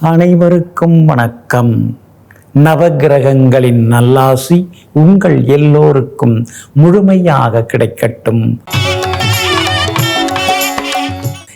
அனைவருக்கும் வணக்கம். நவகிரகங்களின் நல்லாசி உங்கள் எல்லோருக்கும் முழுமையாக கிடைக்கட்டும்.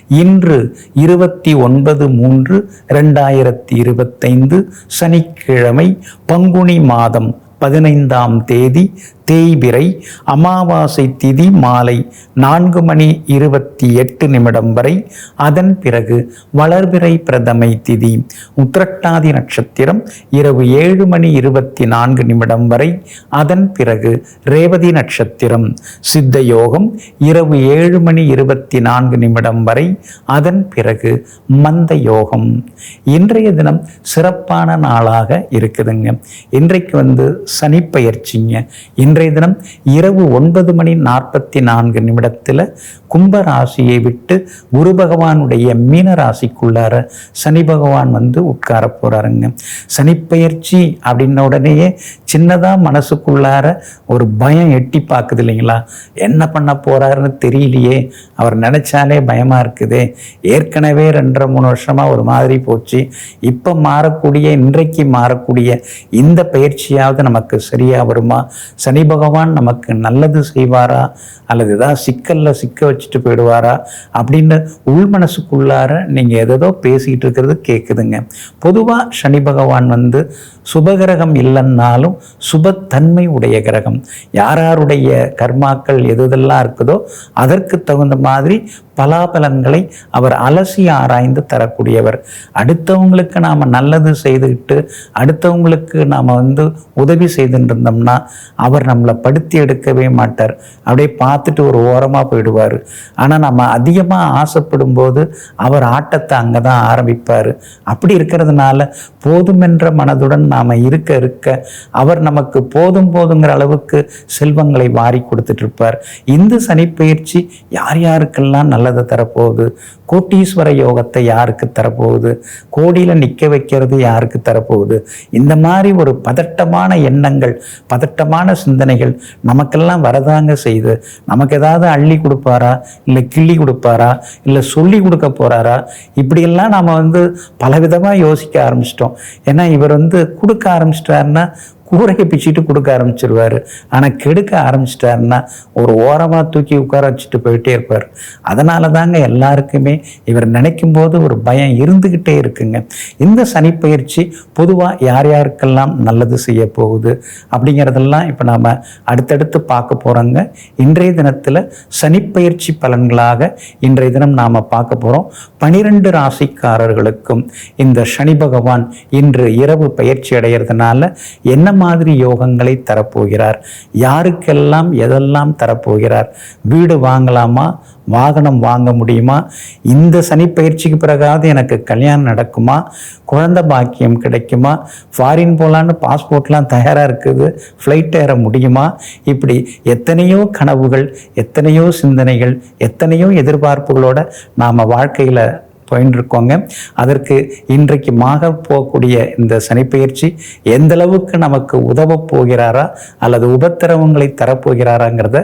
இன்று இருபத்தி ஒன்பது மூன்று ரெண்டாயிரத்தி இருபத்தைந்து சனிக்கிழமை பங்குனி மாதம் பதினைந்தாம் தேதி தேய்பிரை அமாவாசை திதி மாலை நான்கு மணி இருபத்தி எட்டு நிமிடம் வரை. அதன் பிறகு வளர்பிறை பிரதமை திதி உத்திரட்டாதி நட்சத்திரம் இரவு ஏழு மணி இருபத்தி நான்கு நிமிடம் வரை. அதன் பிறகு ரேவதி நட்சத்திரம் சித்த யோகம் இரவு ஏழு மணி இருபத்தி நான்கு நிமிடம் வரை. அதன் பிறகு மந்த யோகம். இன்றைய தினம் சிறப்பான நாளாக இருக்குதுங்க. இன்றைக்கு வந்து சனிப்பெயர்ச்சிங்க. இன்றைய தினம் இரவு ஒன்பது மணி நாற்பத்தி நான்கு நிமிடத்தில் கும்ப ராசியை விட்டு குரு பகவானுடைய மீன ராசிக்குள்ளார சனி பகவான் வந்து உட்கார போகிறாருங்க சனிப்பெயர்ச்சி அப்படின்ன உடனேயே சின்னதாக மனசுக்குள்ளார ஒரு பயம் எட்டி பார்க்குது இல்லைங்களா? என்ன பண்ண போகிறாருன்னு தெரியலையே. அவர் நினச்சாலே பயமாக இருக்குதே. ஏற்கனவே ரெண்டரை மூணு வருஷமாக ஒரு மாதிரி போச்சு. இப்போ மாறக்கூடிய இன்றைக்கு மாறக்கூடிய இந்த பயிற்சியாவது நமக்கு சரியாக வருமா? சனி பகவான் நமக்கு நல்லது செய்வாரா? அல்லது ஏதாவது சிக்கலில் சிக்க வச்சுட்டு போயிடுவாரா? அப்படின்னு உள் மனசுக்குள்ளார நீங்கள் எதோ பேசிக்கிட்டு இருக்கிறது கேட்குதுங்க பொதுவாக சனி பகவான் வந்து சுபகிரகம் இல்லைன்னாலும் சுபத்தன்மை உடைய கிரகம். யார் யாருடைய கர்மாக்கள் எது எதெல்லாம் இருக்குதோ அதற்கு தகுந்த மாதிரி பலாபலன்களை அவர் அலசி ஆராய்ந்து தரக்கூடியவர். அடுத்தவங்களுக்கு நாம் நல்லது செய்துக்கிட்டு அடுத்தவங்களுக்கு நாம் வந்து உதவி செய்துட்டு இருந்தோம்னா அவர் நம்மளை படுத்தி எடுக்கவே மாட்டார். அப்படியே பார்த்துட்டு ஒரு ஓரமாக போயிடுவார். ஆனால் நம்ம அதிகமாக ஆசைப்படும் போது அவர் ஆட்டத்தை அங்கே தான் ஆரம்பிப்பார். அப்படி இருக்கிறதுனால போதுமென்ற மனதுடன் நாம் இருக்க இருக்க அவர் நமக்கு போதும் போதுங்கிற அளவுக்கு செல்வங்களை வாரி கொடுத்துட்டு இருப்பார். இந்த சனிப்பயிற்சி யார் யாருக்கெல்லாம் நல்லதை தரப்போகுது? கோட்டீஸ்வர யோகத்தை யாருக்கு தரப்போகுது? கோடியில் நிற்க வைக்கிறது யாருக்கு தரப்போகுது? இந்த மாதிரி ஒரு பதட்டமான எண்ணங்கள் பதட்டமான சிந்தனைகள் நமக்கெல்லாம் வரதாங்க செய்து நமக்கு ஏதாவது அள்ளி கொடுப்பாரா? இல்லை கிள்ளி கொடுப்பாரா? இல்லை சொல்லி கொடுக்க போகிறாரா இப்படியெல்லாம் நாம் வந்து பலவிதமாக யோசிக்க ஆரம்பிச்சிட்டோம். ஏன்னா இவர் வந்து கொடுக்க ஆரம்பிச்சிட்டாருன்னா கூரையை பிச்சுட்டு கொடுக்க ஆரம்பிச்சிருவார். ஆனால் கெடுக்க ஆரம்பிச்சிட்டாருன்னா ஒரு ஓரமாக தூக்கி உட்கார வச்சுட்டு போயிட்டே இருப்பார். அதனால தாங்க எல்லாருக்குமே இவர் நினைக்கும் போது ஒரு பயம் இருந்துக்கிட்டே இருக்குங்க. இந்த சனிப்பயிற்சி பொதுவாக யார் யாருக்கெல்லாம் நல்லது செய்ய போகுது அப்படிங்கிறதெல்லாம் இப்போ நாம் அடுத்தடுத்து பார்க்க போகிறோங்க இன்றைய தினத்தில் சனிப்பயிற்சி பலன்களாக இன்றைய தினம் நாம் பார்க்க போகிறோம் பனிரெண்டு ராசிக்காரர்களுக்கும் இந்த சனி பகவான் இன்று இரவு பயிற்சி அடைகிறதுனால என்ன மாதிரி யோகங்களை தரப்போகிறார். யாருக்கெல்லாம் எதெல்லாம் தரப்போகிறார்? வீடு வாங்கலாமா? வாகனம் வாங்க முடியுமா? இந்த சனிப்பயிற்சிக்கு பிறகாவது எனக்கு கல்யாணம் நடக்குமா? குழந்தை பாக்கியம் கிடைக்குமா? ஃபாரின் போகலான்னு பாஸ்போர்ட்லாம் தயாராக இருக்குது. ஃப்ளைட் ஏற முடியுமா? இப்படி எத்தனையோ கனவுகள் எத்தனையோ சிந்தனைகள் எத்தனையோ எதிர்பார்ப்புகளோட நாம் வாழ்க்கையில் பயின்றிருக்கோங்க. அதற்கு இன்றைக்கு மாக போகக்கூடிய இந்த சனிப்பெயர்ச்சி எந்த அளவுக்கு நமக்கு உதவ போகிறாரா அல்லது உபத்திரவங்களை தரப்போகிறாராங்கிறத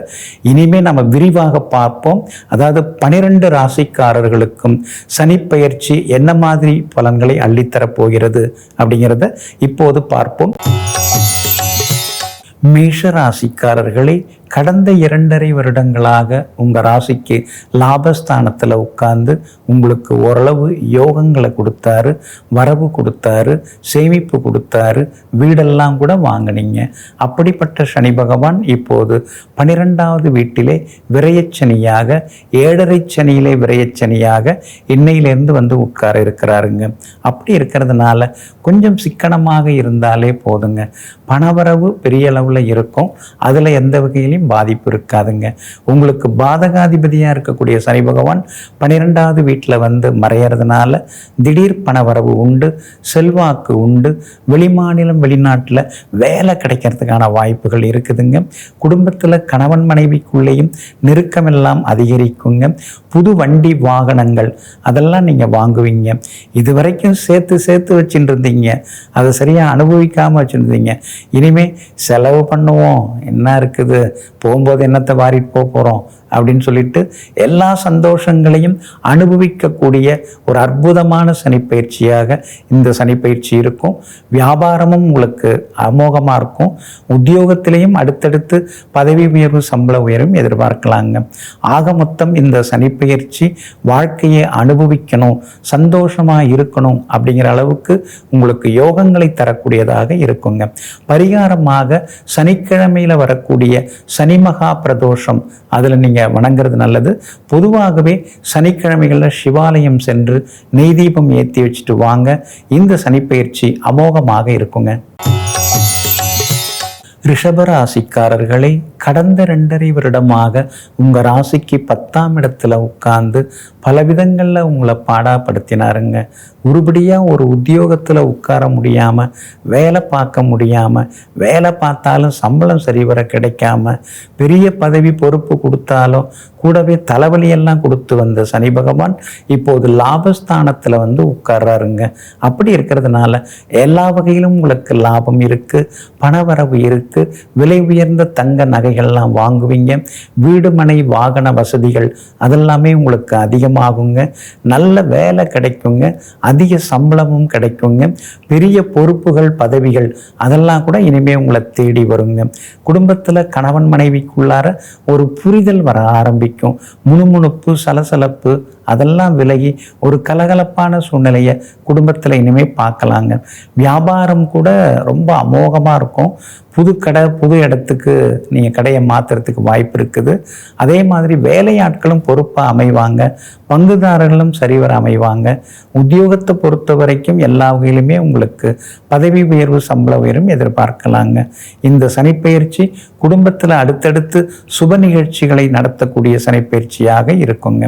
இனிமே நம்ம விரிவாக பார்ப்போம். அதாவது பனிரெண்டு ராசிக்காரர்களுக்கும் சனிப்பெயர்ச்சி என்ன மாதிரி பலன்களை அள்ளித்தரப்போகிறது அப்படிங்கிறத இப்போது பார்ப்போம். மேஷ ராசிக்காரர்களே கடந்த இரண்டரை வருடங்களாக உங்கள் ராசிக்கு லாபஸ்தானத்தில் உட்கார்ந்து உங்களுக்கு ஓரளவு யோகங்களை கொடுத்தாரு வரவு கொடுத்தாரு சேமிப்பு கொடுத்தாரு வீடெல்லாம் கூட வாங்கினீங்க. அப்படிப்பட்ட சனி பகவான் இப்போது பனிரெண்டாவது வீட்டிலே விரையச்சனியாக ஏழரை சனியிலே விரையச்சனியாக இன்னையிலேருந்து வந்து உட்கார இருக்கிறாருங்க. அப்படி இருக்கிறதுனால கொஞ்சம் சிக்கனமாக இருந்தாலே போதுங்க. பணவரவு பெரிய அளவில் இருக்கும். அதில் எந்த வகையிலும் பாதிப்பு இருக்காதுங்க. உங்களுக்கு பாதகாதிபதியாக இருக்கக்கூடிய சனி பகவான் பன்னிரெண்டாவது வீட்டில் வந்து மறையறதுனால திடீர் பணவரவு உண்டு செல்வாக்கு உண்டு. வெளிமாநிலம் வெளிநாட்டில் வேலை கிடைக்கிறதுக்கான வாய்ப்புகள் இருக்குதுங்க. குடும்பத்தில் கணவன் மனைவிக்குள்ளேயும் நெருக்கமெல்லாம் அதிகரிக்குங்க. புது வண்டி வாகனங்கள் அதெல்லாம் நீங்கள் வாங்குவீங்க. இது வரைக்கும் சேர்த்து சேர்த்து வச்சுட்டு இருந்தீங்க அதை சரியாக அனுபவிக்காமல் வச்சுருந்தீங்க. இனிமே செலவு பண்ணுவோம். என்ன இருக்குது? போகும்போது என்னத்தை வாரிட்டு போக போகிறோம் அப்படின்னு சொல்லிட்டு எல்லா சந்தோஷங்களையும் அனுபவிக்கக்கூடிய ஒரு அற்புதமான சனிப்பயிற்சியாக இந்த சனிப்பயிற்சி இருக்கும். வியாபாரமும் உங்களுக்கு அமோகமாக இருக்கும். உத்தியோகத்திலையும் அடுத்தடுத்து பதவி உயர்வு சம்பள உயர்வும் எதிர்பார்க்கலாங்க. ஆக மொத்தம் இந்த சனிப்பயிற்சி வாழ்க்கையை அனுபவிக்கணும் சந்தோஷமாக இருக்கணும் அப்படிங்கிற அளவுக்கு உங்களுக்கு யோகங்களை தரக்கூடியதாக இருக்குங்க. பரிகாரமாக சனிக்கிழமையில் வரக்கூடிய சனி மகா பிரதோஷம் அதில் நீங்கள் வணங்குறது நல்லது. பொதுவாகவே சனிக்கிழமைகளில் சிவாலயம் சென்று நெய் தீபம் ஏற்றி வச்சுட்டு வாங்க. இந்த சனிப்பயிற்சி அமோகமாக இருக்குங்க. ரிஷபராசிக்காரர்களை கடந்த ரெண்டரை வருடமாக உங்கள் ராசிக்கு பத்தாம் இடத்துல உட்காந்து பல விதங்களில் உங்களை பாடாப்படுத்தினாருங்க. உருப்படியாக ஒரு உத்தியோகத்தில் உட்கார முடியாமல் வேலை பார்க்க முடியாமல் வேலை பார்த்தாலும் சம்பளம் சரிவர கிடைக்காம பெரிய பதவி பொறுப்பு கொடுத்தாலும் கூடவே தலைவலியெல்லாம் கொடுத்து வந்த சனி பகவான் இப்போது லாபஸ்தானத்தில் வந்து உட்கார்றாருங்க. அப்படி இருக்கிறதுனால எல்லா வகையிலும் உங்களுக்கு லாபம் இருக்குது பணவரவு இருக்குது விலை உயர்ந்த தங்க நகைகள்லாம் வாங்குவீங்க வீடு மனை வாகன வசதிகள் அதெல்லாமே உங்களுக்கு அதிகமாகுங்க. நல்ல வேலை கிடைக்குங்க அதிக சம்பளமும் கிடைக்குங்க பெரிய பொறுப்புகள் பதவிகள் அதெல்லாம் கூட இனிமேல் உங்களை தேடி வருங்க. குடும்பத்தில் கணவன் மனைவிக்குள்ளார ஒரு புரிதல் வர ஆரம்பிக்கும். முணுமுணுப்பு சலசலப்பு அதெல்லாம் விலகி ஒரு கலகலப்பான சூழ்நிலையை குடும்பத்தில் இனிமேல் பார்க்கலாங்க. வியாபாரம் கூட ரொம்ப அமோகமாக இருக்கும். புது கடை புது இடத்துக்கு நீங்கள் கடையை மாற்றுறதுக்கு வாய்ப்பு இருக்குது. அதே மாதிரி வேலையாட்களும் பொறுப்பாக அமைவாங்க. பங்குதாரர்களும் சரிவர அமைவாங்க. உத்தியோகத்தை பொறுத்த வரைக்கும் எல்லா வகையிலுமே உங்களுக்கு பதவி உயர்வு சம்பள உயர்வும் எதிர்பார்க்கலாங்க. இந்த சனிப்பெயர்ச்சி குடும்பத்தில் அடுத்தடுத்து சுப நிகழ்ச்சிகளை நடத்தக்கூடிய சனிப்பயிற்சியாக இருக்குங்க.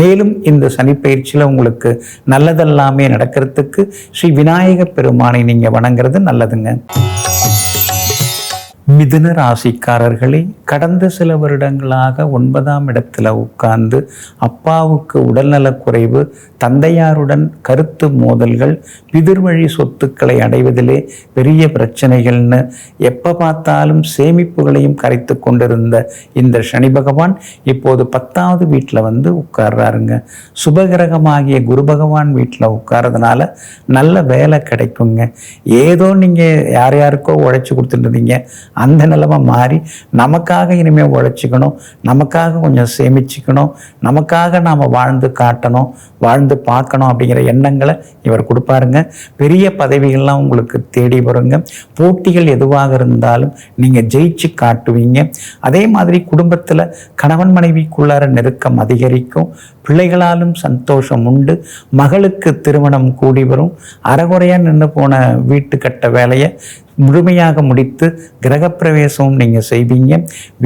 மேலும் இந்த சனிப்பயிற்சியில் உங்களுக்கு நல்லதெல்லாமே நடக்கிறதுக்கு ஸ்ரீ விநாயக பெருமானை நீங்கள் வணங்குறது நல்லதுங்க. மிதுன ராசிக்காரர்களே கடந்த சில வருடங்களாக ஒன்பதாம் இடத்துல உட்கார்ந்து அப்பாவுக்கு உடல்நலக்குறைவு தந்தையாருடன் கருத்து மோதல்கள் பிதிர்வழி சொத்துக்களை அடைவதிலே பெரிய பிரச்சனைகள்னு எப்போ பார்த்தாலும் சேமிப்புகளையும் கரைத்து கொண்டிருந்த இந்த சனி பகவான் இப்போது பத்தாவது வீட்டில் வந்து உட்கார்றாருங்க. சுபகிரகமாகிய குரு பகவான் வீட்டில் உட்கார்றதுனால நல்ல வேலை கிடைக்குங்க. ஏதோ நீங்கள் யார் யாருக்கோ உழைச்சி கொடுத்துட்டு இருந்தீங்க. அந்த நிலைமை மாறி நமக்காக இனிமேல் உழைச்சிக்கணும் நமக்காக கொஞ்சம் சேமிச்சுக்கணும் நமக்காக நாம் வாழ்ந்து காட்டணும் வாழ்ந்து பார்க்கணும் அப்படிங்கிற எண்ணங்களை இவர் கொடுப்பாருங்க. பெரிய பதவிகள்லாம் உங்களுக்கு தேடி வருங்க. போட்டிகள் எதுவாக இருந்தாலும் நீங்கள் ஜெயிச்சு காட்டுவீங்க. அதே மாதிரி குடும்பத்தில் கணவன் மனைவிக்குள்ளார நெருக்கம் அதிகரிக்கும். பிள்ளைகளாலும் சந்தோஷம் உண்டு. மகளுக்கு திருமணம் கூடி வரும். அறகுறையாக நின்று போன வீட்டு கட்ட வேலையை முழுமையாக முடித்து கிரகப்பிரவேசமும் நீங்கள் செய்வீங்க.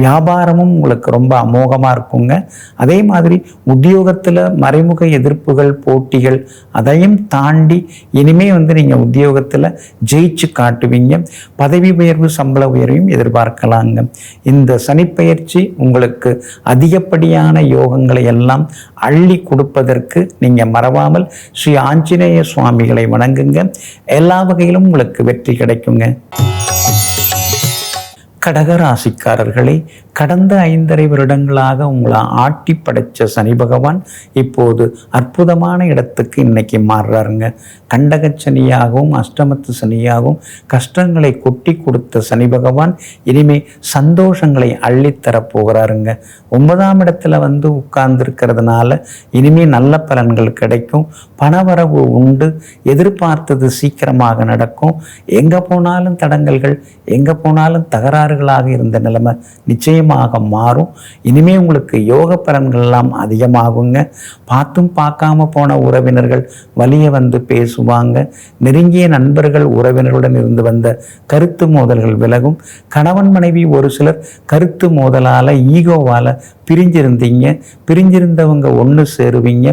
வியாபாரமும் உங்களுக்கு ரொம்ப அமோகமாக இருக்குங்க. அதே மாதிரி உத்தியோகத்தில் மறைமுக எதிர்ப்புகள் போட்டிகள் அதையும் தாண்டி இனிமே வந்து நீங்கள் உத்தியோகத்தில் ஜெயிச்சு காட்டுவீங்க. பதவி உயர்வு சம்பள உயர்வையும் எதிர்பார்க்கலாங்க. இந்த சனிப்பெயர்ச்சி உங்களுக்கு அதிகப்படியான யோகங்களை எல்லாம் அள்ளி கொடுப்பதற்கு நீங்கள் மறவாமல் ஸ்ரீ ஆஞ்சநேய சுவாமிகளை வணங்குங்க. எல்லா வகையிலும் உங்களுக்கு வெற்றி கிடைக்குங்க. கடகராசிக்காரர்களே கடந்த ஐந்தரை வருடங்களாக உங்களை ஆட்டி படைச்ச சனி பகவான் இப்போது அற்புதமான இடத்துக்கு இன்னைக்கு மாறுறாருங்க. கண்டக சனியாகவும் அஷ்டமத்து சனியாகவும் கஷ்டங்களை கொட்டி கொடுத்த சனி பகவான் இனிமே சந்தோஷங்களை அள்ளித்தரப் போகிறாருங்க. ஒன்பதாம் இடத்துல வந்து உட்கார்ந்துருக்கிறதுனால இனிமே நல்ல பலன்கள் கிடைக்கும். பணவரவு உண்டு. எதிர்பார்த்தது சீக்கிரமாக நடக்கும். எங்கே போனாலும் தடங்கல்கள் எங்கே போனாலும் தகராறு தகராறுகளாக இருந்த நிலைமை நிச்சயமாக மாறும். இனிமே உங்களுக்கு யோக பலன்கள் எல்லாம் அதிகமாகுங்க. பார்த்தும் பார்க்காம போன உறவினர்கள் வலிய வந்து பேசுவாங்க. நெருங்கிய நண்பர்கள் உறவினர்களுடன் இருந்து வந்த கருத்து மோதல்கள் விலகும். கணவன் மனைவி ஒரு சிலர் கருத்து மோதலால் ஈகோவால் பிரிஞ்சிருந்தீங்க. பிரிஞ்சிருந்தவங்க ஒன்று சேருவீங்க.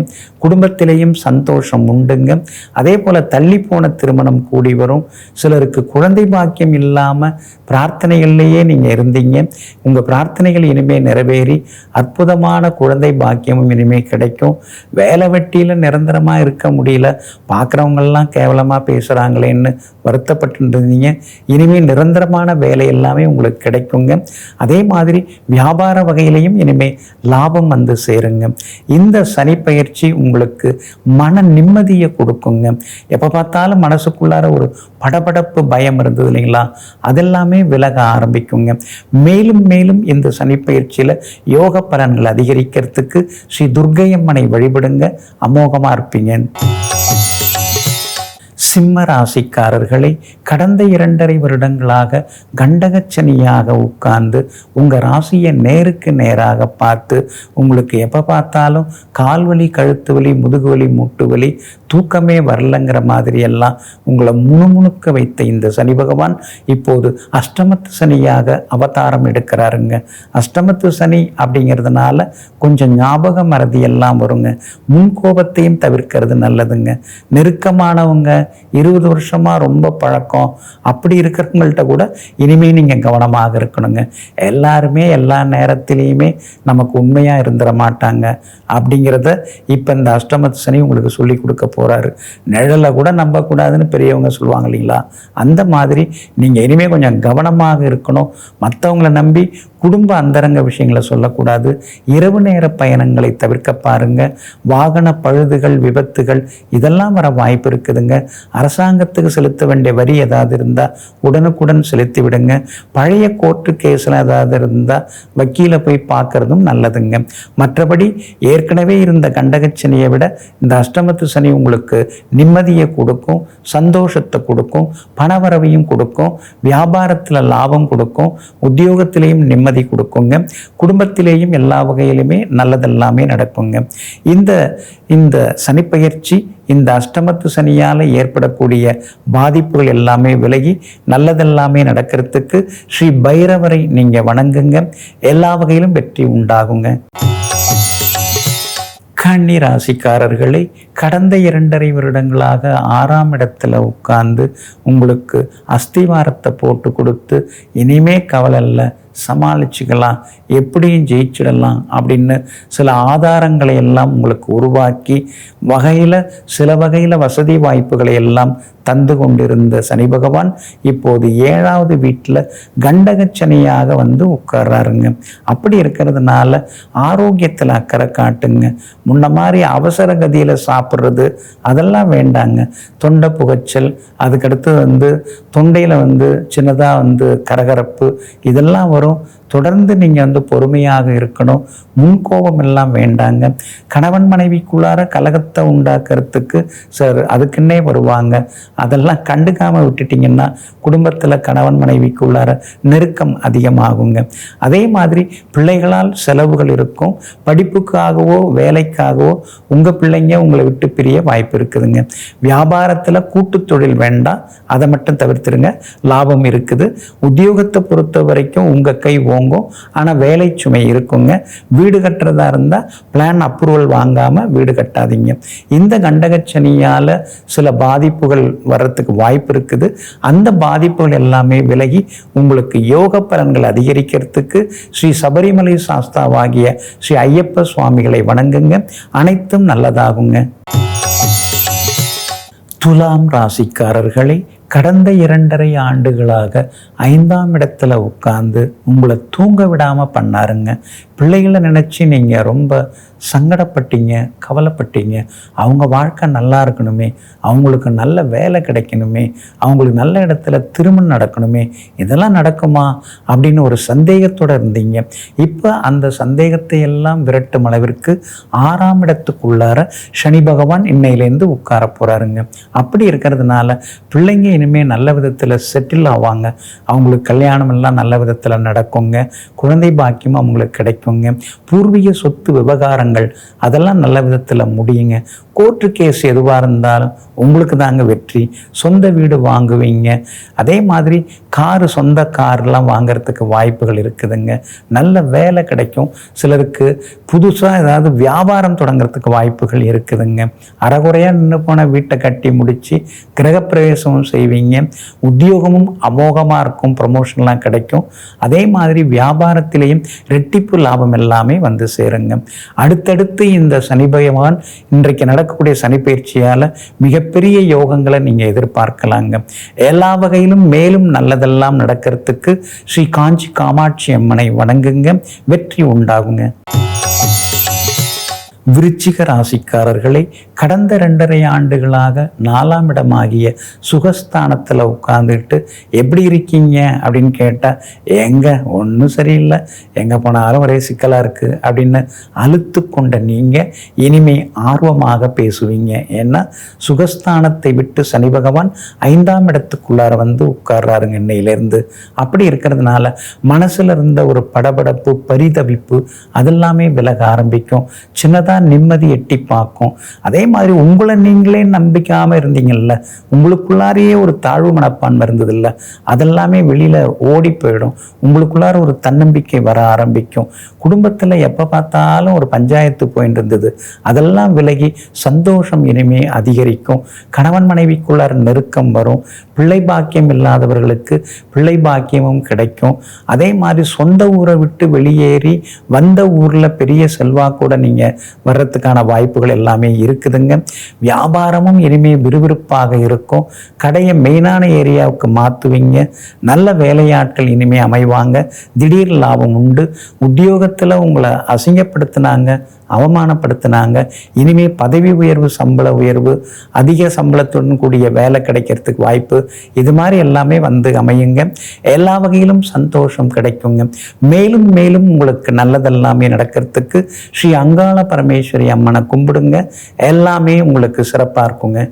குடும்பத்திலேயும் சந்தோஷம் உண்டுங்க. அதே போல் தள்ளி போன திருமணம் கூடி வரும். சிலருக்கு குழந்தை பாக்கியம் இல்லாமல் பிரார்த்தனைகள்லேயே நீங்கள் இருந்தீங்க. உங்கள் பிரார்த்தனைகள் இனிமேல் நிறைவேறி அற்புதமான குழந்தை பாக்கியமும் இனிமேல் கிடைக்கும். வேலை வெட்டியில் நிரந்தரமாக இருக்க முடியல. பார்க்குறவங்கெல்லாம் கேவலமாக பேசுகிறாங்களேன்னு வருத்தப்பட்டு இருந்தீங்க இனிமேல் நிரந்தரமான வேலை எல்லாமே உங்களுக்கு கிடைக்குங்க. அதே மாதிரி வியாபார வகையிலையும் இனிமேல் இனிமே லாபம் வந்து சேருங்க. இந்த சனி பயிற்சி உங்களுக்கு மன நிம்மதியை கொடுக்குங்க. எப்போ பார்த்தாலும் மனசுக்குள்ளார ஒரு படபடப்பு பயம் இருந்தது இல்லைங்களா? அதெல்லாமே விலக ஆரம்பிக்குங்க. மேலும் மேலும் இந்த சனி பயிற்சியில் யோக பலன்கள் அதிகரிக்கிறதுக்கு ஸ்ரீ துர்க்கையம்மனை வழிபடுங்க. அமோகமாக இருப்பீங்க. சிம்ம ராசிக்காரர்களை கடந்த இரண்டரை வருடங்களாக கண்டகச்சனியாக உட்கார்ந்து உங்கள் ராசியை நேருக்கு நேராக பார்த்து உங்களுக்கு எப்போ பார்த்தாலும் கால்வலி கழுத்து வலி முதுகு வலி மூட்டு வலி தூக்கமே வரலங்கிற மாதிரி எல்லாம் உங்களை முணுமுணுக்க வைத்த இந்த சனி பகவான் இப்போது அஷ்டமத்து சனியாக அவதாரம் எடுக்கிறாருங்க. அஷ்டமத்து சனி அப்படிங்கிறதுனால கொஞ்சம் ஞாபக மறதி எல்லாம் வருங்க முன்கோபத்தையும் தவிர்க்கிறது நல்லதுங்க. நெருக்கமானவங்க இருபது வருஷமாக ரொம்ப பழக்கம். அப்படி இருக்கிறவங்கள்ட்ட கூட இனிமேல் நீங்கள் கவனமாக இருக்கணுங்க. எல்லாருமே எல்லா நேரத்திலையுமே நமக்கு உண்மையாக இருந்துட மாட்டாங்க. அப்படிங்கிறத இப்போ இந்த அஷ்டமத்து சனி உங்களுக்கு சொல்லி கொடுக்க போகிறாரு நிழலை கூட நம்பக்கூடாதுன்னு பெரியவங்க சொல்லுவாங்க இல்லைங்களா? அந்த மாதிரி நீங்கள் இனிமேல் கொஞ்சம் கவனமாக இருக்கணும். மற்றவங்கள நம்பி குடும்ப அந்தரங்க விஷயங்களை சொல்லக்கூடாது. இரவு நேர பயணங்களை தவிர்க்க பாருங்கள் வாகன பழுதுகள் விபத்துகள் இதெல்லாம் வர வாய்ப்பு இருக்குதுங்க. அரசாங்கத்துக்கு செலுத்த வேண்டிய வரி ஏதாவது இருந்தால் உடனுக்குடன் செலுத்தி விடுங்க. பழைய கோர்ட்டு கேஸில் ஏதாவது இருந்தால் வக்கீலை போய் பார்க்குறதும் நல்லதுங்க. மற்றபடி ஏற்கனவே இருந்த கண்டகச்சனியை விட இந்த அஷ்டமத்து சனி உங்களுக்கு நிம்மதியை கொடுக்கும் சந்தோஷத்தை கொடுக்கும் பணவரவையும் கொடுக்கும் வியாபாரத்தில் லாபம் கொடுக்கும் உத்தியோகத்திலேயும் நிம்மதி கொடுக்குங்க. குடும்பத்திலேயும் எல்லா வகையிலுமே நல்லதெல்லாமே நடக்குங்க. இந்த இந்த சனிப்பயிற்சி இந்த அஷ்டமத்து சனியால் ஏற்படக்கூடிய பாதிப்புகள் எல்லாமே விலகி நல்லதெல்லாமே நடக்கிறதுக்கு ஸ்ரீ பைரவரை நீங்கள் வணங்குங்க. எல்லா வகையிலும் வெற்றி உண்டாகுங்க. கன்னி ராசிக்காரர்களை கடந்த இரண்டரை வருடங்களாக ஆறாம் இடத்துல உட்கார்ந்து உங்களுக்கு அஸ்திவாரத்தை போட்டு கொடுத்து இனிமே கவலை இல்லை சமாளிச்சுக்கலாம் எப்படியும் ஜெயிச்சிடலாம் அப்படின்னு சில ஆதாரங்களை எல்லாம் உங்களுக்கு உருவாக்கி வகையில் சில வகையில் வசதி வாய்ப்புகளை எல்லாம் தந்து கொண்டிருந்த சனி பகவான் இப்போது ஏழாவது வீட்டில் கண்டகச்சனையாக வந்து உட்கார்றாருங்க. அப்படி இருக்கிறதுனால ஆரோக்கியத்தில் அக்கறை காட்டுங்க. முன்ன மாதிரி அவசர கதியில் சாப்பிட்றது அதெல்லாம் வேண்டாங்க. தொண்டை புகைச்சல் அதுக்கடுத்து வந்து தொண்டையில் வந்து சின்னதாக வந்து கரகரப்பு இதெல்லாம் வரும். தொடர்ந்து நீங்கள் வந்து பொறுமையாக இருக்கணும். முன்கோபம் எல்லாம் வேண்டாங்க. கணவன் மனைவிக்குள்ளார கலகத்தை உண்டாக்குறதுக்கு சார் அதுக்குன்னே வருவாங்க. அதெல்லாம் கண்டுக்காமல் விட்டுட்டிங்கன்னா குடும்பத்தில் கணவன் மனைவிக்குள்ளார நெருக்கம் அதிகமாகுங்க. அதே மாதிரி பிள்ளைகளால் செலவுகள் இருக்கும். படிப்புக்காகவோ வேலைக்காகவோ உங்கள் பிள்ளைங்க உங்களை விட்டு பிரிய வாய்ப்பு இருக்குதுங்க. வியாபாரத்தில் கூட்டு தொழில் வேண்டாம் அதை மட்டும் தவிர்த்துருங்க. லாபம் இருக்குது. உத்தியோகத்தை பொறுத்த வரைக்கும் உங்கள் கை ஓங்கும் ஆனால் வேலை சுமை இருக்குங்க. வீடு கட்டுறதா இருந்தால் பிளான் அப்ரூவல் வாங்காமல் வீடு கட்டாதீங்க. இந்த கண்டகச்சனியால் சில பாதிப்புகள் வர்றதுக்கு வாய்ப்பு இருக்குது. அந்த பாதிப்புகள் எல்லாமே விலகி உங்களுக்கு யோக பலன்கள் அதிகரிக்கிறதுக்கு ஸ்ரீ சபரிமலை சாஸ்தாவாகிய ஸ்ரீ ஐயப்ப சுவாமிகளை வணங்குங்க. அனைத்தும் நல்லதாகுங்க. துலாம் ராசிக்காரர்களை கடந்த இரண்டரை ஆண்டுகளாக ஐந்தாம் இடத்துல உட்காந்து உங்களை தூங்க விடாமல் பண்ணாருங்க. பிள்ளைகளை நினச்சி நீங்கள் ரொம்ப சங்கடப்பட்டீங்க கவலைப்பட்டீங்க. அவங்க வாழ்க்கை நல்லா இருக்கணுமே அவங்களுக்கு நல்ல வேலை கிடைக்கணுமே அவங்களுக்கு நல்ல இடத்துல திருமணம் நடக்கணுமே இதெல்லாம் நடக்குமா அப்படின்னு ஒரு சந்தேகத்தோடு இருந்தீங்க. இப்போ அந்த சந்தேகத்தை எல்லாம் விரட்டும் அளவிற்கு ஆறாம் இடத்துக்குள்ளார சனி பகவான் இன்னையிலேருந்து உட்கார போகிறாருங்க அப்படி இருக்கிறதுனால பிள்ளைங்க இனிமேல் நல்ல விதத்தில் செட்டில் ஆவாங்க. அவங்களுக்கு கல்யாணம் எல்லாம் நல்ல விதத்தில் நடக்குங்க. குழந்தை பாக்கியம் அவங்களுக்கு கிடைக்கும். கிடைக்குங்க பூர்வீக சொத்து விவகாரங்கள் அதெல்லாம் நல்ல விதத்தில் முடியுங்க. கோர்ட்டு கேஸ் எதுவாக இருந்தாலும் உங்களுக்கு தாங்க வெற்றி. சொந்த வீடு வாங்குவீங்க. அதே மாதிரி காரு சொந்த கார்லாம் வாங்குறதுக்கு வாய்ப்புகள் இருக்குதுங்க. நல்ல வேலை கிடைக்கும். சிலருக்கு புதுசாக ஏதாவது வியாபாரம் தொடங்குறதுக்கு வாய்ப்புகள் இருக்குதுங்க. அறகுறையாக நின்று போன வீட்டை கட்டி முடித்து கிரகப்பிரவேசமும் செய்வீங்க. உத்தியோகமும் அமோகமாக இருக்கும். ப்ரமோஷன்லாம் கிடைக்கும். அதே மாதிரி வியாபாரத்திலையும் ரெட்டிப்பு லாபம் லாபம் எல்லாமே வந்து சேருங்க. அடுத்தடுத்து இந்த சனி பகவான் இன்றைக்கு நடக்கக்கூடிய சனி பயிற்சியால் மிகப்பெரிய யோகங்களை நீங்கள் எதிர்பார்க்கலாங்க. எல்லா வகையிலும் மேலும் நல்லதெல்லாம் நடக்கிறதுக்கு ஸ்ரீ காஞ்சி காமாட்சி அம்மனை வணங்குங்க. வெற்றி உண்டாகுங்க. விருச்சிக ராசிக்காரர்களை கடந்த ரெண்டரை ஆண்டுகளாக நாலாம் இடமாகிய சுகஸ்தானத்தில் உட்காந்துக்கிட்டு எப்படி இருக்கீங்க? அப்படின்னு கேட்டால் எங்கே ஒன்றும் சரியில்லை. எங்கே போனாலும் ஒரே சிக்கலாக இருக்குது அப்படின்னு அழுத்து கொண்ட நீங்கள் இனிமே ஆர்வமாக பேசுவீங்க. ஏன்னா சுகஸ்தானத்தை விட்டு சனி பகவான் ஐந்தாம் இடத்துக்குள்ளார வந்து உட்கார்றாருங்க இன்னையிலேருந்து. அப்படி இருக்கிறதுனால மனசில் இருந்த ஒரு படபடப்பு பரிதவிப்பு அதெல்லாமே விலக ஆரம்பிக்கும். சின்னதாக நிம்மதி எட்டி பார்க்கும். அதே மாதிரி உங்களை நீங்களே நம்பிக்காமல் இருந்தீங்கல்ல? உங்களுக்குள்ளாரையே ஒரு தாழ்வு மனப்பான்மை இருந்ததில்ல? அதெல்லாமே வெளியில் ஓடி போயிடும். உங்களுக்குள்ளார ஒரு தன்னம்பிக்கை வர ஆரம்பிக்கும். குடும்பத்தில் எப்போ பார்த்தாலும் ஒரு பஞ்சாயத்து போயிட்டு இருந்தது. அதெல்லாம் விலகி சந்தோஷம் இனிமே அதிகரிக்கும். கணவன் மனைவிக்குள்ளார நெருக்கம் வரும். பிள்ளை பாக்கியம் இல்லாதவர்களுக்கு பிள்ளை பாக்கியமும் கிடைக்கும். அதே மாதிரி சொந்த ஊரை விட்டு வெளியேறி வந்த ஊரில் பெரிய செல்வாக்கூட நீங்கள் வர்றதுக்கான வாய்ப்புகள் எல்லாமே இருக்குதுங்க. வியாபாரமும் இனிமே விறுவிறுப்பாக இருக்கும். கடையை மெயினான ஏரியாவுக்கு மாற்றுவீங்க நல்ல வேலையாட்கள் இனிமே அமைவாங்க. திடீர் லாபம் உண்டு. உத்தியோகத்தில் உங்களை அசிங்கப்படுத்தினாங்க. அவமானப்படுத்தினாங்க. இனிமேல் பதவி உயர்வு சம்பள உயர்வு அதிக சம்பளத்துடன் கூடிய வேலை கிடைக்கிறதுக்கு வாய்ப்பு. இது மாதிரி எல்லாமே வந்து அமையுங்க. எல்லா வகையிலும் சந்தோஷம் கிடைக்குங்க. மேலும் மேலும் உங்களுக்கு நல்லதெல்லாமே நடக்கிறதுக்கு ஸ்ரீ அங்காள பரமேஸ்வரி அம்மனை கும்பிடுங்க. எல்லாமே உங்களுக்கு சிறப்பாக இருக்குங்க.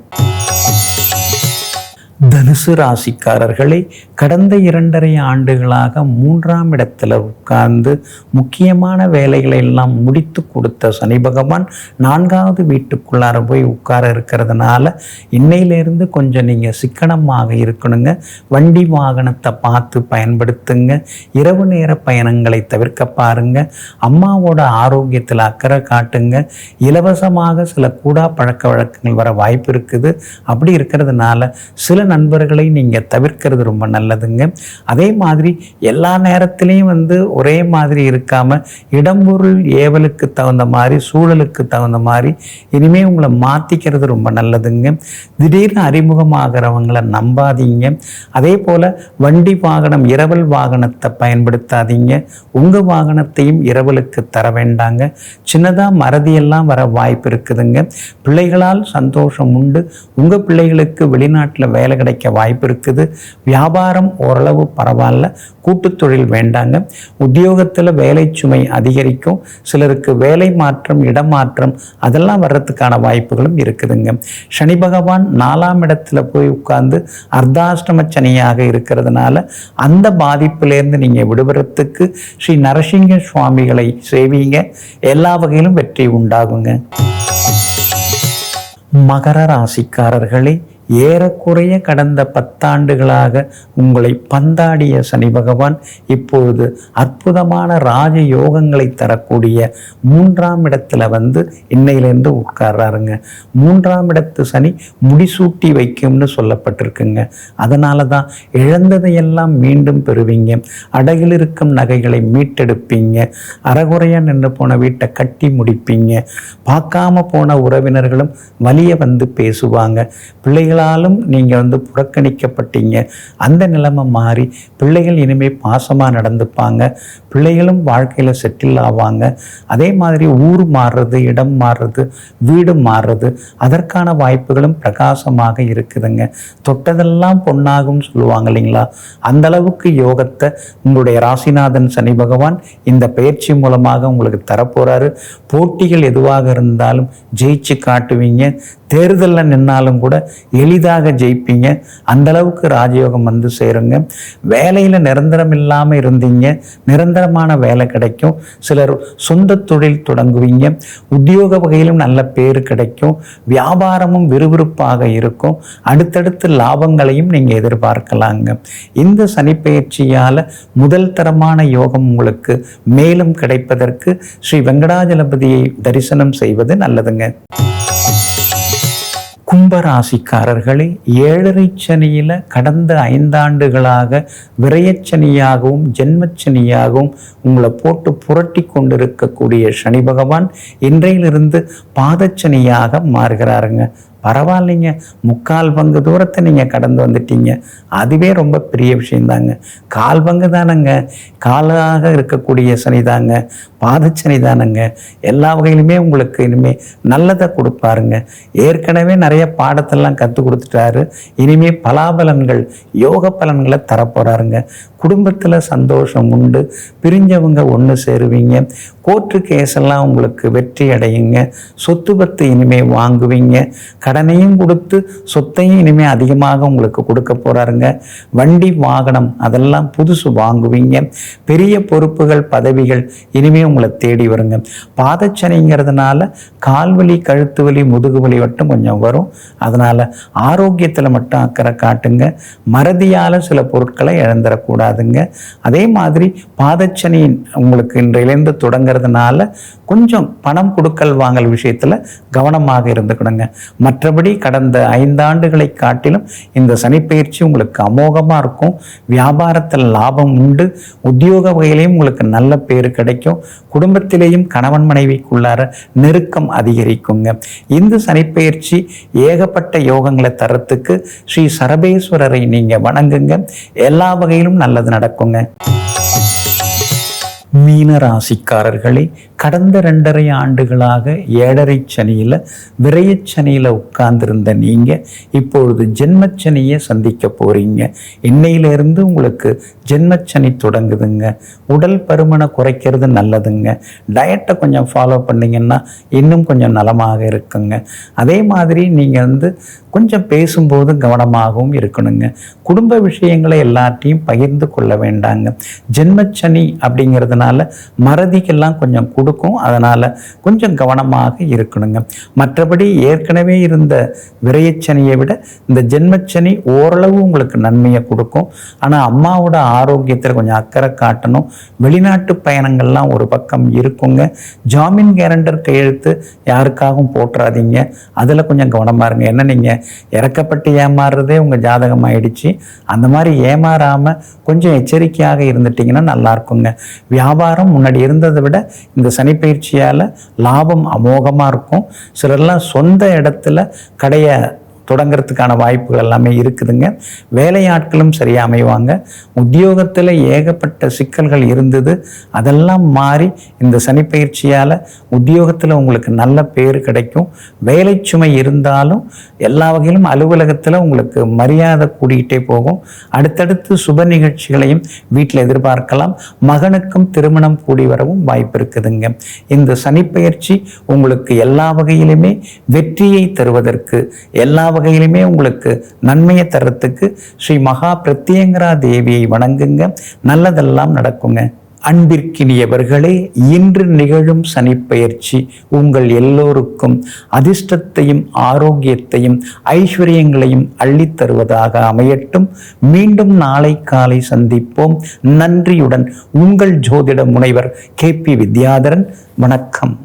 தனுசு ராசிக்காரர்களை கடந்த இரண்டரை ஆண்டுகளாக மூன்றாம் இடத்துல உட்கார்ந்து முக்கியமான வேலைகளை எல்லாம் முடித்து கொடுத்த சனி பகவான் நான்காவது வீட்டுக்குள்ளார போய் உட்கார இருக்கிறதுனால இன்னையிலேருந்து கொஞ்சம் நீங்கள் சிக்கனமாக இருக்கணுங்க. வண்டி வாகனத்தை பார்த்து பயன்படுத்துங்க. இரவு நேர பயணங்களை தவிர்க்க பாருங்க. அம்மாவோட ஆரோக்கியத்தில் அக்கறை காட்டுங்க. இலவசமாக சில கூடா பழக்க வழக்கங்கள் வர வாய்ப்பு இருக்குது. அப்படி இருக்கிறதுனால சில நண்பர்களை நீங்கள் தவிர்க்கிறது ரொம்ப நல்லதுங்க. அதே மாதிரி எல்லா நேரத்திலையும் வந்து ஒரே மாதிரி இருக்காமல் இடம்பொருள் ஏவலுக்கு தகுந்த மாதிரி சூழலுக்கு தகுந்த மாதிரி இனிமேல் உங்களை மாற்றிக்கிறது ரொம்ப நல்லதுங்க. திடீர்னு அறிமுகமாகிறவங்களை நம்பாதீங்க. அதே போல் வண்டி வாகனம் இரவல் வாகனத்தை பயன்படுத்தாதீங்க. உங்கள் வாகனத்தையும் இரவலுக்கு தர வேண்டாங்க. சின்னதாக மறதியெல்லாம் வர வாய்ப்பு இருக்குதுங்க. பிள்ளைகளால் சந்தோஷம் உண்டு. உங்கள் பிள்ளைகளுக்கு வெளிநாட்டில் வேலை கிடைக்க வாய்ப்பு இருக்குது. வியாபாரம் ஓரளவு பரவாயில்ல. கூட்டுத்தொழில் வேண்டாங்க. உத்தியோகத்தில் வேலை சுமை அதிகரிக்கும். சிலருக்கு வேலை மாற்றம் இடமாற்றம் அதெல்லாம் வர்றதுக்கான வாய்ப்புகளும் இருக்குதுங்க. சனி பகவான் நாலாம் இடத்துல போய் உட்கார்ந்து அர்த்தாஷ்டம சனியாக இருக்கிறதுனால அந்த பாதிப்பிலேருந்து நீங்கள் விடுபடுறதுக்கு ஸ்ரீ நரசிங்க சுவாமிகளை சேவிங்க. எல்லா வகையிலும் வெற்றி உண்டாகுங்க. மகர ராசிக்காரர்களே ஏறக்குறைய கடந்த பத்தாண்டுகளாக உங்களை பந்தாடிய சனி பகவான் இப்பொழுது அற்புதமான ராஜ யோகங்களை தரக்கூடிய மூன்றாம் இடத்துல வந்து இன்னையிலேருந்து உட்கார்றாருங்க. மூன்றாம் இடத்து சனி முடிசூட்டி வைக்கும்னு சொல்லப்பட்டிருக்குங்க. அதனால தான் இழந்ததையெல்லாம் மீண்டும் பெறுவீங்க. அடகில் இருக்கும் நகைகளை மீட்டெடுப்பீங்க. அறகுறையா நின்று போன வீட்டை கட்டி முடிப்பீங்க. பார்க்காம போன உறவினர்களும் வலிய வந்து பேசுவாங்க. பிள்ளைகள் பிள்ளைகளாலும் நீங்கள் வந்து புறக்கணிக்கப்பட்டீங்க. அந்த நிலைமை மாறி பிள்ளைகள் இனிமேல் பாசமாக நடந்துப்பாங்க. பிள்ளைகளும் வாழ்க்கையில் செட்டில் ஆவாங்க. அதே மாதிரி ஊர் மாறுறது இடம் மாறுறது வீடு மாறுறது அதற்கான வாய்ப்புகளும் பிரகாசமாக இருக்குதுங்க. தொட்டதெல்லாம் பொன்னாகும்னு சொல்லுவாங்க இல்லைங்களா? அந்த அளவுக்கு யோகத்தை உங்களுடைய ராசிநாதன் சனி பகவான் இந்த பயிற்சி மூலமாக உங்களுக்கு தரப்போறாரு. போட்டிகள் எதுவாக இருந்தாலும் ஜெயிச்சு காட்டுவீங்க. தேர்தலில் நின்னாலும் கூட எளிதாக ஜெயிப்பீங்க. அந்த அளவுக்கு ராஜயோகம் வந்து சேருங்க. வேலையில் நிரந்தரம் இல்லாமல் இருந்தீங்க. நிரந்தரமான வேலை கிடைக்கும். சிலர் சொந்த தொழில் தொடங்குவீங்க. உத்தியோக வகையிலும் நல்ல பேர் கிடைக்கும். வியாபாரமும் விறுவிறுப்பாக இருக்கும். அடுத்தடுத்து லாபங்களையும் நீங்கள் எதிர்பார்க்கலாங்க. இந்த சனிப்பெயர்ச்சியால் முதல் தரமான யோகம் உங்களுக்கு மேலும் கிடைப்பதற்கு ஸ்ரீ வெங்கடாஜலபதியை தரிசனம் செய்வது நல்லதுங்க. கும்பராசிக்காரர்களே ஏழரை சனியில் கடந்த ஐந்தாண்டுகளாக விரயச்சனியாகவும் ஜென்மச்சனியாகவும் உங்களை போட்டு புரட்டி கொண்டிருக்கக்கூடிய சனி பகவான் இன்றையிலிருந்து பாதச்சனியாக மாறுகிறாருங்க. பரவாயில்லைங்க. முக்கால் பங்கு தூரத்தை நீங்கள் கடந்து வந்துட்டீங்க. அதுவே ரொம்ப பெரிய விஷயந்தாங்க. கால் பங்கு தானங்க. காலாக இருக்கக்கூடிய சனி தாங்க. பாதச்சனி தானங்க. எல்லா வகையிலுமே உங்களுக்கு இனிமேல் நல்லதை கொடுப்பாருங்க. ஏற்கனவே நிறைய பாடத்தெல்லாம் கற்றுக் கொடுத்துட்டாரு. இனிமே பலாபலன்கள் யோக பலன்களை தரப்போகிறாருங்க குடும்பத்தில் சந்தோஷம் உண்டு. பிரிஞ்சவங்க ஒன்று சேருவீங்க. கோர்ட்டு கேஸ் எல்லாம் உங்களுக்கு வெற்றி அடையுங்க. சொத்து பத்து இனிமேல் வாங்குவீங்க. கடனையும் கொடுத்து சொத்தையும் இனிமேல் அதிகமாக உங்களுக்கு கொடுக்க போகிறாருங்க வண்டி வாகனம் அதெல்லாம் புதுசு வாங்குவீங்க. பெரிய பொறுப்புகள் பதவிகள் இனிமேல் உங்களை தேடி வருங்க. பாதச்சனைங்கிறதுனால கால்வலி கழுத்து வலி முதுகு வலி மட்டும் கொஞ்சம் வரும். அதனால் ஆரோக்கியத்தில் மட்டும் அக்கறை காட்டுங்க. மறதியால் சில பொருட்களை இழந்துடக்கூடாதுங்க அதே மாதிரி பாதச்சனி உங்களுக்கு இன்றையிலேருந்து தொடங்கிறதுனால கொஞ்சம் பணம் கொடுக்கல் வாங்கல் விஷயத்தில் கவனமாக இருந்துக்கணுங்க. மற்றபடி கடந்த ஐந்தாண்டுகளை காட்டிலும் இந்த சனிப்பயிற்சி உங்களுக்கு அமோகமாக இருக்கும். வியாபாரத்தில் லாபம் உண்டு. உத்தியோக வகையிலையும் உங்களுக்கு நல்ல பேர் கிடைக்கும். குடும்பத்திலேயும் கணவன் மனைவிக்குள்ளார நெருக்கம் அதிகரிக்குங்க. இந்த சனிப்பயிற்சி ஏகப்பட்ட யோகங்களை தரத்துக்கு ஸ்ரீ சரபேஸ்வரரை நீங்கள் வணங்குங்க. எல்லா வகையிலும் நல்லது நடக்குங்க. மீன ராசிக்காரர்களே கடந்த ரெண்டரை ஆண்டுகளாக ஏழரை சனியில் விரயச்சனியில் உட்கார்ந்திருந்த நீங்கள் இப்பொழுது ஜென்மச்சனியை சந்திக்க போகிறீங்க இன்னையிலேருந்து உங்களுக்கு ஜென்மச்சனி தொடங்குதுங்க. உடல் பருமனை குறைக்கிறது நல்லதுங்க. டயட்டை கொஞ்சம் ஃபாலோ பண்ணிங்கன்னா இன்னும் கொஞ்சம் நலமாக இருக்குங்க. அதே மாதிரி நீங்கள் வந்து கொஞ்சம் பேசும்போது கவனமாகவும் இருக்கணுங்க. குடும்ப விஷயங்களை எல்லாத்தையும் பகிர்ந்து கொள்ள வேண்டாங்க. ஜென்மச்சனி அப்படிங்கிறதுனால மறதிக்கெல்லாம் கொஞ்சம் கொடு கொடுக்கும். அதனால் கொஞ்சம் கவனமாக இருக்கணுங்க. மற்றபடி ஏற்கனவே இருந்த விரையச்சனியை விட இந்த ஜென்மச்சனி ஓரளவு உங்களுக்கு நன்மையை கொடுக்கும். ஆனால் அம்மாவோட ஆரோக்கியத்தில் கொஞ்சம் அக்கறை காட்டணும். வெளிநாட்டு பயணங்கள்லாம் ஒரு பக்கம் இருக்குங்க. ஜாமீன் கேரண்டர் கையெழுத்து யாருக்காகவும் போட்டுறாதீங்க அதில் கொஞ்சம் கவனமாக இருங்க. என்ன நீங்கள் இறக்கப்பட்டு ஏமாறுறதே உங்கள் ஜாதகம் ஆயிடுச்சு அந்த மாதிரி ஏமாறாமல் கொஞ்சம் எச்சரிக்கையாக இருந்துட்டிங்கன்னா நல்லா இருக்குங்க. வியாபாரம் முன்னாடி இருந்ததை விட இந்த சனிப்பயிற்சியால் லாபம் அமோகமாக இருக்கும். சிலர்லாம் சொந்த இடத்துல கடையை தொடங்கிறதுக்கான வாய்ப்புகள் எல்லாமே இருக்குதுங்க. வேலையாட்களும் சரியாக அமைவாங்க. உத்தியோகத்தில் ஏகப்பட்ட சிக்கல்கள் இருந்தது. அதெல்லாம் மாறி இந்த சனிப்பயிற்சியால் உத்தியோகத்தில் உங்களுக்கு நல்ல பேர் கிடைக்கும். வேலை சுமை இருந்தாலும் எல்லா வகையிலும் அலுவலகத்தில் உங்களுக்கு மரியாதை கூடிக்கிட்டே போகும். அடுத்தடுத்து சுப நிகழ்ச்சிகளையும் வீட்டில் எதிர்பார்க்கலாம். மகனுக்கும் திருமணம் கூடி வரவும் வாய்ப்பு இருக்குதுங்க. இந்த சனிப்பயிற்சி உங்களுக்கு எல்லா வகையிலுமே வெற்றியை தருவதற்கு எல்லா வகையிலுமே உங்களுக்கு நன்மையை தர்றதுக்கு ஸ்ரீ மகா பிரத்யங்கரா தேவியை வணங்குங்க. நல்லதெல்லாம் நடக்குங்க. அன்பிற்கினியவர்களே இன்று நிகழும் சனிப்பெயர்ச்சி உங்கள் எல்லோருக்கும் அதிர்ஷ்டத்தையும் ஆரோக்கியத்தையும் ஐஸ்வர்யங்களையும் அள்ளித்தருவதாக அமையட்டும். மீண்டும் நாளை காலை சந்திப்போம். நன்றியுடன் உங்கள் ஜோதிட முனைவர் கே பி வித்யாதரன். வணக்கம்.